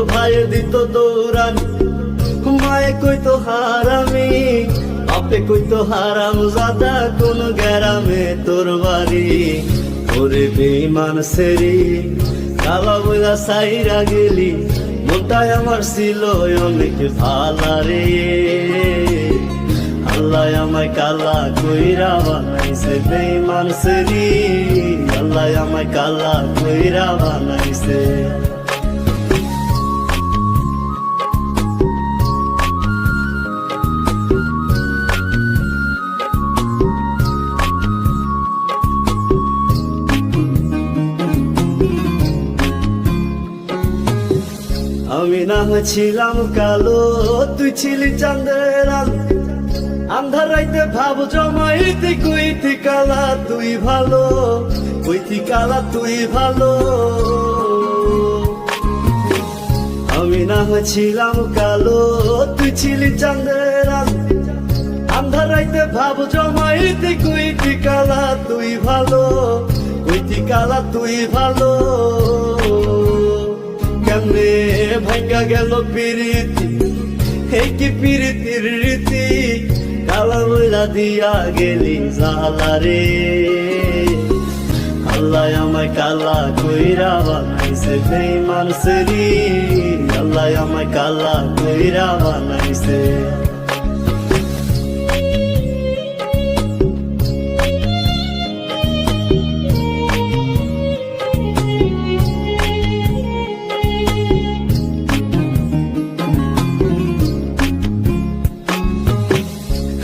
তোর ভাই দিত দৌড়ানি। মায়ে কইতো হারামি, বাপে কইতো হারাম জাদা, কোন গ্যারামে তোর বাড়ি? ওরে বেইমান সেরি, কালা বইলা সাইরা গেলি মনটাই আমার ছিল অনেক ভালা রে। আল্লাহ আমায় কালা কইরা বানাইছে বেইমান সেরি, আল্লাহ আমায় কালা কইরা বানাইছে। না হয়েছিলাম কালো, তুই ছিলি চাঁদের আন্ধার রাইতে ভাব জমাইতে কইতি কালা তুই ভালো কইতি কালা তুই ভালো। আমি না হয়েছিলাম কালো, তুই ছিলি চাঁদের আন্ধার রাইতে ভাব জমাইতে কইতি কালা তুই ভালো কইতি কালা তুই ভালো। কেমনে ভাঙ্গা গেল পিরিতি। কি পিরিতির রীতি? কালা দিয়া গেলি জালা রে। আল্লাহ আমায় কালা কইরা বানাইছে বেইমান সেরি আল্লাহ আমায় কালা কইরা বানাইছে।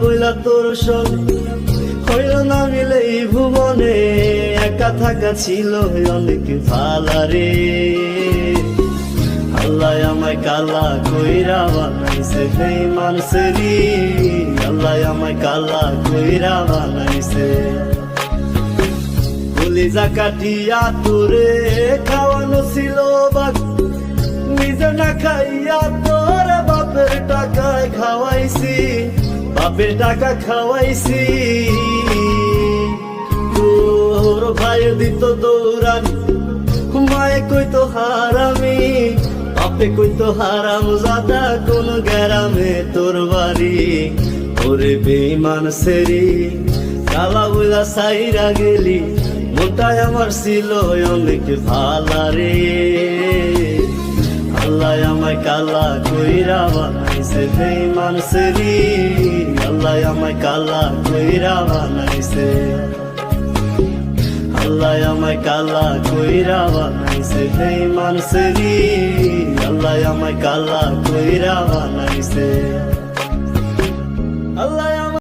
বইলা তোর সঙ্গে। হইল না মিলে এই ভুবনে, একা থাকা ছিল অনেক ভালা রে। আল্লাহ আমায় কালা কইরা বানাইছে সেই মানুষেরই আল্লাহ আমায় কালা কইরা বানাইছে। কলিজা কাটিয়া তোরে খাওয়ানো ছিল বাকি নিজে না খাইয়া বাপের টাকা খাওয়াইছি। তোর ভাই দিত দৌড়ানি, মায়ে কইতো হারামি, বাপে কইতো হারাম জাদা, কোন গ্যারামে তোর বাড়ি। ওরে বেইমান সেরি, কালা বইলা সাইরা গেলি মোটায় আমার ছিল অনেক ভালা রে। আল্লাহ আমায় কালা কইরা বানাইছে বেইমান সেরি। কালা কইরা বানাইছে। আল্লাহ আমায় কালা কইরা বানাইছে। হেই মানুষেরি আল্লাহ আমায় কালা কইরা বানাইছে।